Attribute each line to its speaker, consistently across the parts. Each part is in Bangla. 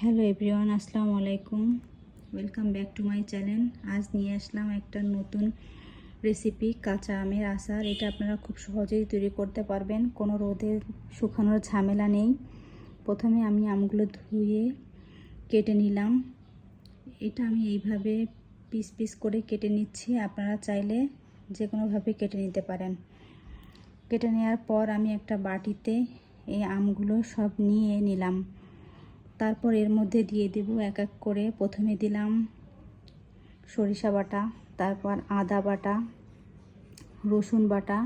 Speaker 1: হ্যালো এভরিওয়ান, আসসালামু আলাইকুম। Welcome back to my channel. আজ নিয়ে আসলাম একটা নতুন রেসিপি, কাঁচা আমের আচার। এটা আপনারা খুব সহজেই তৈরি করতে পারবেন। কোনো রোদে শুকানোর ঝামেলা নেই। প্রথমে আমি আমগুলো ধুয়ে কেটে নিলাম। এটা আমি এইভাবে পিস পিস করে কেটে নিচ্ছি। আপনারা চাইলে যে কোনোভাবে কেটে নিতে পারেন। কেটে নেওয়ার পর আমি একটা বাটিতে এই আমগুলো সব নিয়ে নিলাম। তারপর এর মধ্যে দিয়ে দেব এক এক করে। প্রথমে দিলাম সরিষা বাটা, তারপর আদা বাটা, রসুন বাটা,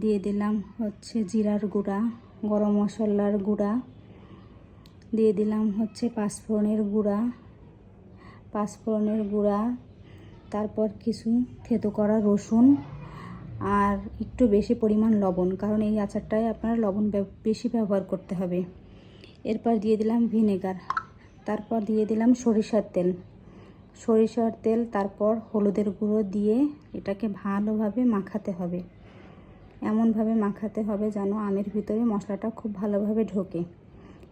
Speaker 1: দিয়ে দিলাম হচ্ছে জিরার গুঁড়া, গরম মশলার গুঁড়া, দিয়ে দিলাম হচ্ছে পাঁচফোড়নের গুঁড়া পাঁচফোড়নের গুঁড়া, তারপর কিছু থেতো করা রসুন আর একটু বেশি পরিমাণ লবণ, কারণ এই আচারটায় আপনার লবণ বেশি ব্যবহার করতে হবে। এরপর দিয়ে দিলাম ভিনেগার, তারপর দিয়ে দিলাম সরিষার তেল। সরিষার তেল, তারপর হলুদের গুঁড়ো দিয়ে এটাকে ভালোভাবে মাখাতে হবে। এমনভাবে মাখাতে হবে যেন আমের ভিতরে মশলাটা খুব ভালোভাবে ঢোকে।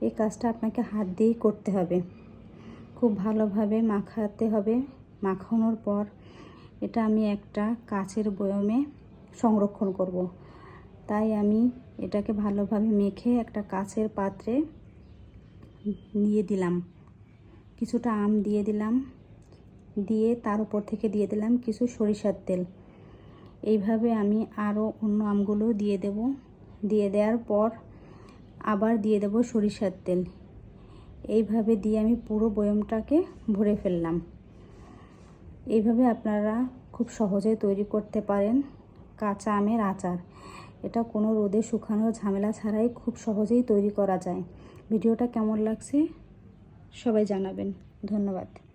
Speaker 1: এই কাজটা আপনাকে হাত দিয়েই করতে হবে। খুব ভালোভাবে মাখাতে হবে। মাখানোর পর এটা আমি একটা কাচের বয়মে সংরক্ষণ করব। তাই আমি এটাকে ভালোভাবে মেখে একটা কাচের পাত্রে দিয়ে দিলাম। কিছুটা আম দিয়ে দিলাম। দিয়ে তার উপর থেকে দিয়ে দিলাম কিছু সরিষার তেল। এইভাবে আমি আরও অন্য আমগুলো দিয়ে দেব। দিয়ে দেওয়ার পর আবার দিয়ে দেব সরিষার তেল। এইভাবে দিয়ে আমি পুরো বয়মটাকে ভরে ফেললাম। এইভাবে আপনারা খুব সহজে তৈরি করতে পারেন কাঁচা আমের আচার। এটা কোনো রোদে শুকানো ঝামেলা ছাড়াই খুব সহজেই তৈরি করা যায়। ভিডিওটা কেমন লাগছে সবাই জানাবেন। ধন্যবাদ।